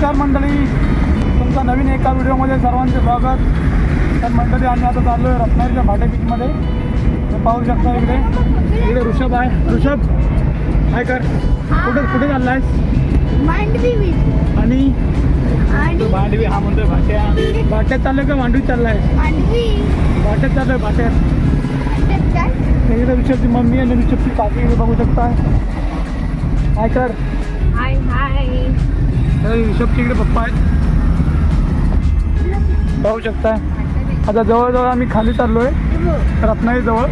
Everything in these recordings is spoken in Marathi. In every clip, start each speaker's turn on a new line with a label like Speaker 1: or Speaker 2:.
Speaker 1: नमस्कार मंडळी. तुमचं नवीन एका व्हिडिओमध्ये सर्वांचे स्वागत. तर मंडळी आम्ही आता चाललो आहे रत्नागिरीच्या भाटे बीचमध्ये पाहू शकता इकडे. इकडे ऋषभ आहे. ऋषभ काय कर? कुठे कुठे चालला आहेस
Speaker 2: मांडवी
Speaker 1: आणि? भांडवी हा म्हणतोय भाट्या. भाट्यात चाललोय का मांडवीत चालला आहे
Speaker 2: मांडवी.
Speaker 1: भाट्यात चाललोय भाट्यात.
Speaker 2: त्यात काय?
Speaker 1: इकडे ऋषभची मम्मी आणि ऋषभची काकी बघू शकता. काय कर?
Speaker 2: हाय हाय
Speaker 1: रिषभचे इकडे पप्पा आहेत. पाहू शकता आता जवळजवळ आम्ही खाली चाललो आहे रत्नागिरी जवळ.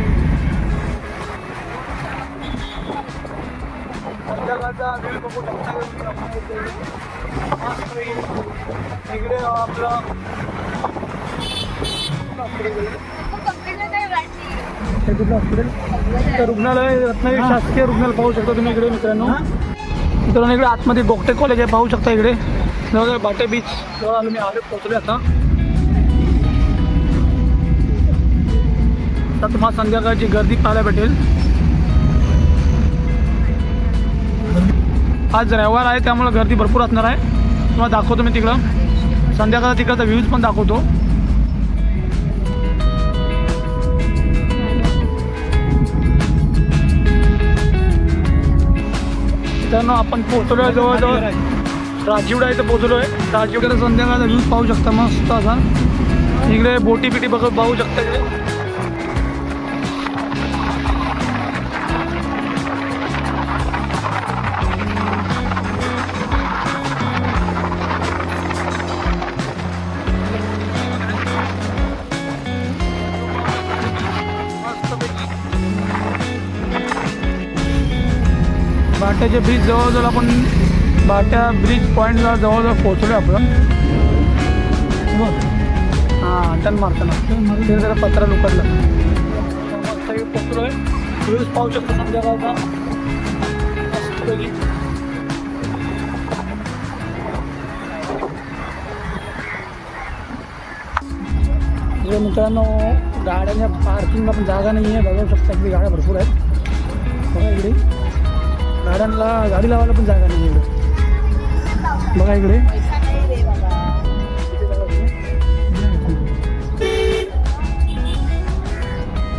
Speaker 1: इकडे आपलं हे कुठलं हॉस्पिटल तर रुग्णालय रत्नागिरी शासकीय रुग्णालय पाहू शकता तुम्ही इकडे मित्रांनो. मित्रांनो इकडे आतमध्ये गोगटे कॉलेज आहे पाहू शकता इकडे. जवळ बाटे बीच जवळ आलो मी आले पोहोचले आता. आता तुम्हाला संध्याकाळची गर्दी पाहायला भेटेल. आज रविवार आहे त्यामुळे गर्दी भरपूर असणार आहे. तुम्हाला दाखवतो मी तिकडं. संध्याकाळचा तिकडचा व्ह्यूज पण दाखवतो. मित्रांनो आपण पोहोचलो आहे जवळजवळ. राजीवडा इथं पोहोचलो आहे राजीवड्याला संध्याकाळ व्ह्यूज पाहू शकता. मस्त असा. इकडे बोटी बिटी बघत पाहू शकता म्हणजे इकडे ब्रिज जवळजवळ आपण बाट्या ब्रिज पॉईंटला जवळजवळ पोहोचलो आपण. हां टन मारताना तिथे जरा पत्रा लुकडला मस्त आहे व्ह्यूज पाहू शकतो संध्याकाळचा मित्रांनो गाड्यांच्या पार्किंगला पण जागा नाही आहे बघू शकता की गाड्या भरपूर आहेत. बघा इकडे. गाड्यांना गाडी लावायला पण जागा नाही इकडे बघा इकडे.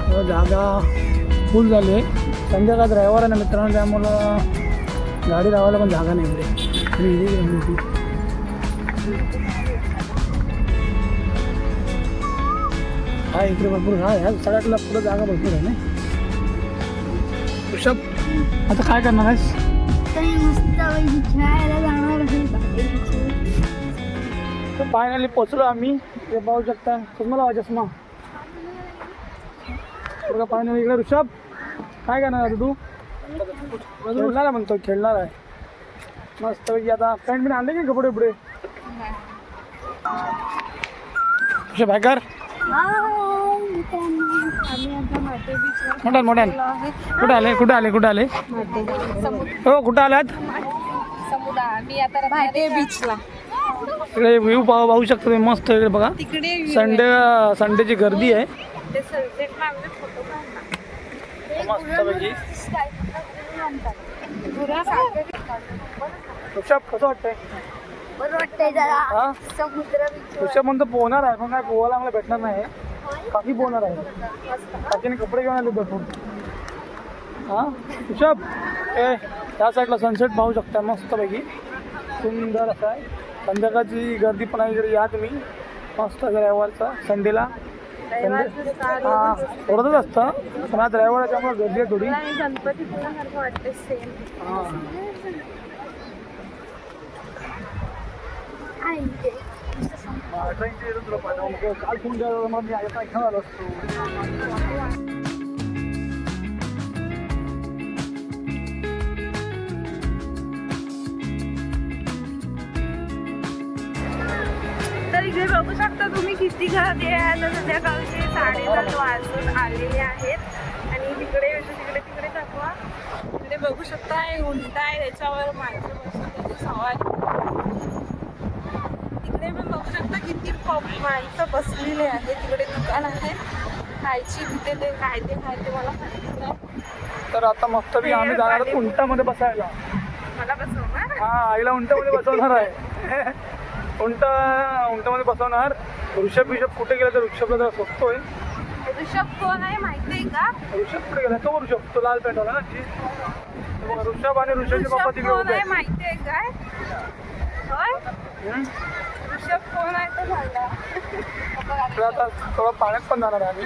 Speaker 1: हो, जागा फुल झाली आहे. संध्याकाळ ड्रायव्हर आहे ना मित्रांनो त्यामुळं गाडी लावायला पण जागा नाही इकडे इकडे हा इकडे भरपूर हा ह्या सगळ्यातला पुढं जागा भरपूर आहे ना? ऋषभ. आता काय करणार आहेस? फायनली पोचलो आम्ही. ते पाहू शकता. तुम्हाला आवाज चष्मा. बघा फायनली इकडे ऋषभ. काय करणार आता तू? खेळणार आहे म्हणतो खेळणार आहे. मस्त पैकी आता पॅन्ट बिन आणले की कपडे बिपडे ऋषभ काय कर.
Speaker 2: आम्ही आता माटे
Speaker 1: मोठ्यान मोठ्यान. कुठे आले? कुठे आले? कुठे आले? हो कुठं आलात?
Speaker 2: समुद्र मी आता भाटे बीचला.
Speaker 1: इकडे व्ह्यू पाहू पाहू शकता तुम्ही मस्त इकडे बघा.
Speaker 2: तिकडे
Speaker 1: संडे संडेची गर्दी आहे.
Speaker 2: ते सनसेट मागले फोटो काढला.
Speaker 1: मस्तपैकी
Speaker 2: गुरा
Speaker 1: ऋषभ कसं वाटतंय?
Speaker 2: बरं वाटतंय जरा.
Speaker 1: हा?
Speaker 2: समुद्र बीच
Speaker 1: ऋषभ म्हणतो पोहणार आहे पण काय पोहायला आम्हाला भेटणार नाही. काकी पोहणार आहे. काकीने कपडे घेऊन आले भरपूर हा? ऋषभ ए त्या साईडला सनसेट पाहू शकता मस्तपैकी. सुंदर असा आहे. संध्याकाळची गर्दी पण आहे इकडे. या तुम्ही. मस्त रविवारचा संडेला संडे हा थोडंच असतं. पण आज रविवार त्यामुळे गर्दी आहे थोडी.
Speaker 2: गणपती
Speaker 1: हां. काल फोन केला मग मी आता घेऊन आलो असतो
Speaker 2: तर इथे बघू शकता तुम्ही किती गर्दी आहे. आता गावचे साडेसात वाजून आलेले आहेत. आणि तिकडे तिकडे तिकडे दाखवा तिकडे बघू शकता हे उंट आहे. त्याच्यावर माणसं बसून त्याची सवारी. बघू शकता किती माणसं बसलेले आहेत तिकडे दुकान आहे. खायची तिथे ते काय ते काय ते मला माहिती
Speaker 1: तर आता मस्त आम्ही जाणार उंटामध्ये बसायला.
Speaker 2: मला बसवणार?
Speaker 1: हा आईला उंटामध्ये बसवणार आहे. उंट उंटामध्ये बसवणार. ऋषभ ऋषभ कुठे गेला तर ऋषभला जरा बघतोय.
Speaker 2: ऋषभ कोण आहे माहिती आहे का?
Speaker 1: ऋषभ कुठे गेला? तो ऋषभ तो लाल पॅन्ट ना? जी. ऋषभ आणि ऋषभचे
Speaker 2: ऋषभ
Speaker 1: तिकडे
Speaker 2: आहे. माहिती आहे काय? होय? ऋषभ कोण आहे
Speaker 1: तर आता थोडं पाण्यात पण जाणार आहे आम्ही.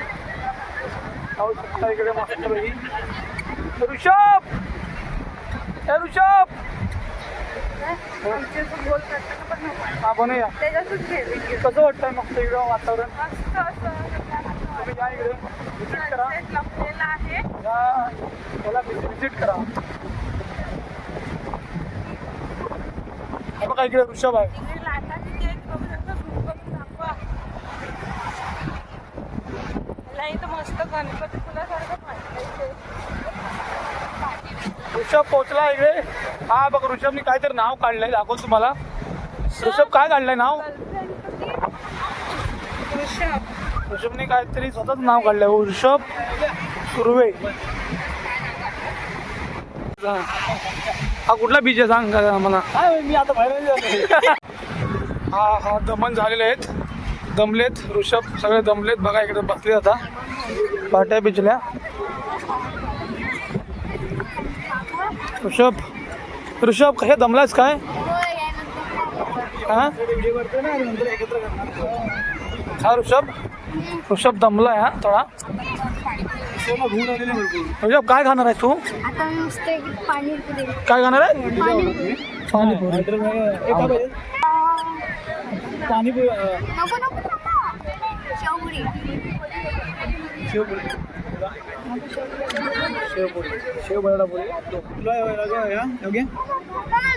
Speaker 1: शकता इकडे मस्त ऋषभ! ऋषभ. हा
Speaker 2: त्याच्यातच घे video.
Speaker 1: कसं वाटतंय मस्त इकडं वातावरण? तुम्ही या इकडे. विजिट करा. या याला विजिट करा हे बघा इकडे ऋषभ आहे
Speaker 2: तिकडे लाटा किती आहेत बघू zoom करून दाखवा. मला इथं मस्त गणपती
Speaker 1: ऋषभ पोहोचला इकडे. हा बघ ऋषभने काहीतरी नाव काढलंय दाखव तुम्हाला. ऋषभ काय काढलंय नाव?
Speaker 2: ऋषभ
Speaker 1: ऋषभने काहीतरी स्वतःच नाव काढलंय. ऋषभ सुर्वे. हा कुठला बीच आहे सांग जरा मला मी आता बाहेर हा हा दमन झालेले आहेत. दमलेत ऋषभ सगळे दमलेत. बघा इकडे बसले आता. पाट्या बिचल्या. ऋषभ ऋषभ कशा दमलास काय? हा? हा ऋषभ? ऋषभ दमलाय हा थोडा. ऋषभ काय खाणार आहेस तू?
Speaker 3: आता नुसते पाणीपुरी
Speaker 1: काय खाणार आहे?
Speaker 3: पाणीपुरी.
Speaker 1: पाणीपुरी. पाणीपुरी
Speaker 3: नको नको नको. शेवपुरी.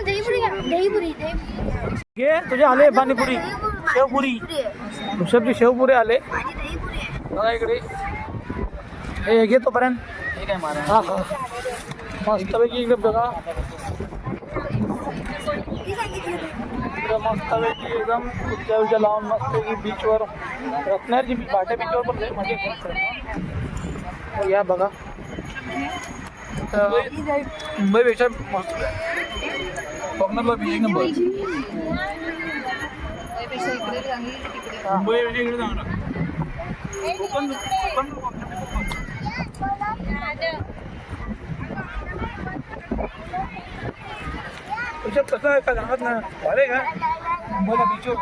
Speaker 3: दहीपुरी दहीपुरी
Speaker 1: घे तुझे आले पाणीपुरी. शेवपुरी. शेवपुरी आले.
Speaker 3: माझी दहीपुरी आहे.
Speaker 1: बघा इकडे. हे घे तोपर्यंत हा हा। मस्तपैकी इकडे बघा
Speaker 3: किती सांगितलं
Speaker 1: इकडे मस्तपैकी एकदम उज्या उज्या लावून मस्तपैकी बीचवर रत्नागिरी बीच भाट्या बीचवर पण लय मज़ा येते तर या बघा तर मुंबईपेक्षा मस्त कोकणातला बीच एक नंबर मुंबई कोकण तुझ्यात कसं आहे का? सांगत ना. झाले का? मुंबईला बीचवर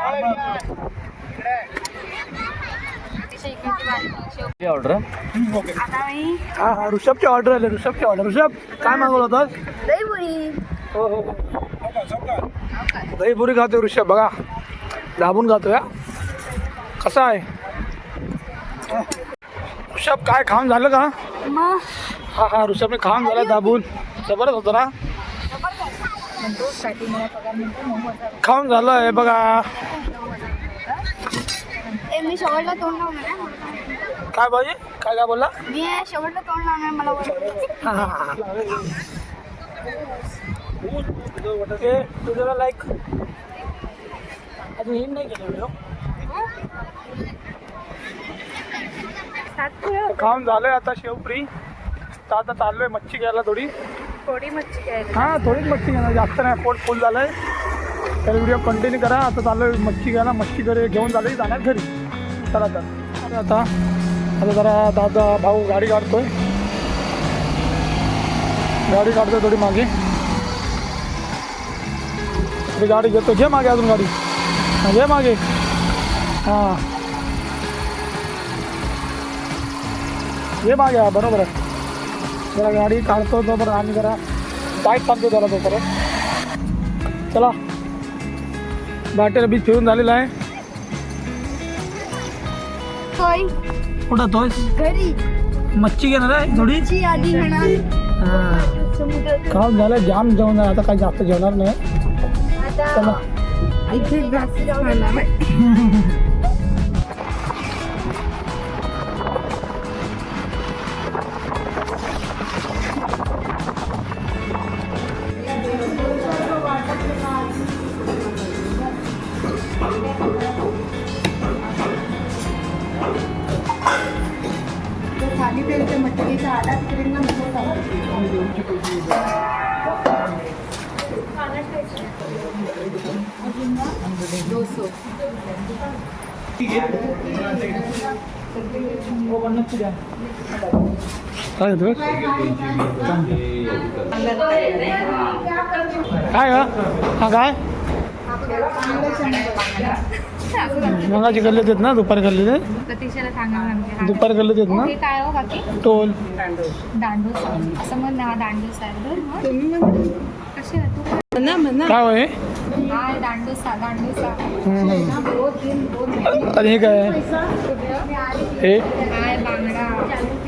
Speaker 4: ऑर्डर
Speaker 1: ओके. हा हा ऋषभची ऑर्डर आले. ऋषभची ऑर्डर ऋषभ काय मागवलं होतास
Speaker 3: दहीपुरी
Speaker 1: हो हो दहीपुरी खातो ऋषभ बघा. दाबून खातो या कसा आहे? ऋषभ काय खाऊन झालं का?
Speaker 3: मग?
Speaker 1: हा हा ऋषभने खाऊन झालं दाबून. जबरदस्त होतं ना? खाऊन झालं आहे बघा.
Speaker 3: ए मी शेवटला तोंड लावणार आहे.
Speaker 1: काय पाहिजे काय काय बोलला?
Speaker 3: मी शेवटला तोंड लावणार मला
Speaker 1: तुझ्याला लाईक अजून हे नाही केलं व्हिडिओ. खाऊन झालंय आता शेवपुरी. तर आता चाललोय मच्छी घ्यायला थोडी.
Speaker 2: थोडी मच्छी घ्यायला.
Speaker 1: हां थोडीच मच्छी घेणार. जास्त नाही पोट फुल झालंय. तर व्हिडिओ कंटिन्यू करा. आता चाललोय मच्छी घ्यायला. मच्छी घरी घेऊन झाली जाणार घरी. चला तर आता आता आता जरा दादा भाऊ गाडी काढतोय. गाडी काढतोय थोडी मागे. थोडी गाडी घेतो. घे मागे अजून गाडी. घे मागे. हां. घे मागे हा, बरोबर आहे. जरा गाडी काढतो तोपर्यंत आम्ही जरा टाईट थांबतो जरा तोपर्यंत चला. बाटेला बीच फिरून झालेला आहे. कुठं तोय?
Speaker 3: घरी.
Speaker 1: मच्छी घेणार आहे थोडी?
Speaker 3: आधी
Speaker 1: हां. खाऊन झालं जाम जेवण आता काही जास्त जेवणार नाही. चला. काय घेतो काय हा काय? मगाची गल्ले देत ना दुपारी गल्ले देत
Speaker 4: प्रतीक्षाला सांगा म्हणजे
Speaker 1: दुपारी गल्ले देत ना.
Speaker 4: हे काय हो बाकी?
Speaker 1: टोल.
Speaker 4: दांडूस. असं म्हण ना दांडूस आहे. बरं मग.
Speaker 2: तुम्ही
Speaker 4: तू?
Speaker 2: म्हणा
Speaker 1: काय होय आणि हे काय आहे? हे।
Speaker 4: काय बांगडा।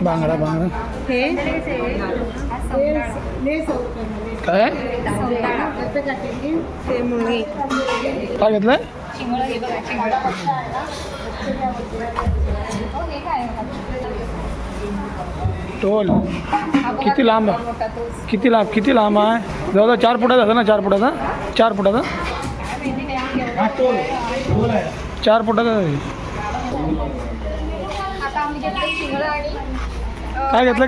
Speaker 1: बांगडा बांगडा।
Speaker 2: हे
Speaker 4: हा? सौंदाळा.
Speaker 1: काय
Speaker 4: सौंदाळा.
Speaker 2: हे? मुंगी
Speaker 1: काय घेतलंय
Speaker 4: चिंगळं हे?
Speaker 1: टोल. किती लांब आहे? किती लांब किती लांब आहे? जवळ चार फुटाचा झाला ना चार फुटाचा? चार फुटाचा. चार फुटाचा काय घेतलं?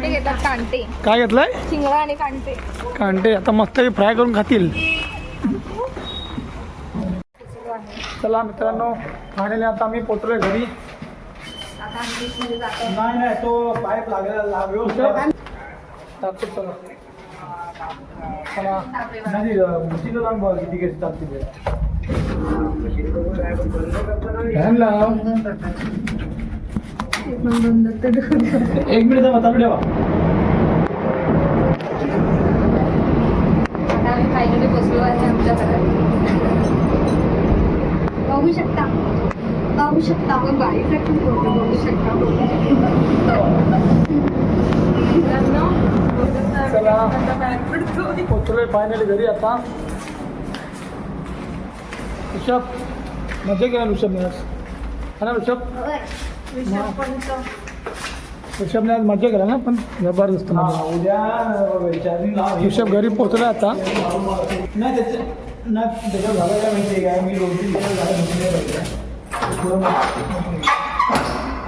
Speaker 1: काय घेतलंय?
Speaker 4: आणि कांटे
Speaker 1: कांटे आता मस्त फ्राय करून खातील. चला मित्रांनो फायनली आता आम्ही पोचलोय घरी
Speaker 4: आता आम्ही बीचमध्ये जातो
Speaker 1: नाही नाही तो पाईप लागलेला चला. चला. नाही किती लाव. एक मिनिट थांबा चालू ठेवा.
Speaker 4: फायनली बसलो आहे आमच्या घरात बघू शकता. बघू शकता आपण बाईसाठी फोटो बघू शकता
Speaker 1: चला. पोचलोय फायनली घरी आता. ऋषभ मजा केला ऋषभने आज. हा ना ऋषभ? ऋषभने आज मजा केला ना पण जबरदस्त ऋषभ घरी पोचला आता.
Speaker 5: नाही त्याच्या नाही झालं काय माहिती आहे काय मी दोन तीन दिवस झाले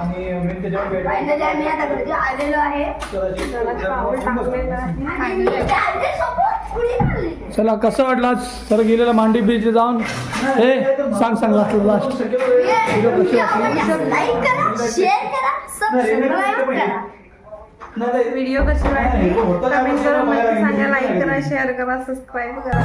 Speaker 5: आणि मी त्याच्यावर
Speaker 3: आता घरी आलेलो आहे
Speaker 1: चला कसं वाटलं आज? सर गेलेला मांडी बीच जाऊन? हे सांग सांग लास्ट लास्ट
Speaker 3: लाईक करा शेअर करा सबस्क्राईब करा
Speaker 5: नाही
Speaker 2: व्हिडिओ कशी वाटली? कमेंट करा माहिती सांगा लाईक करा शेअर करा सबस्क्राईब करा.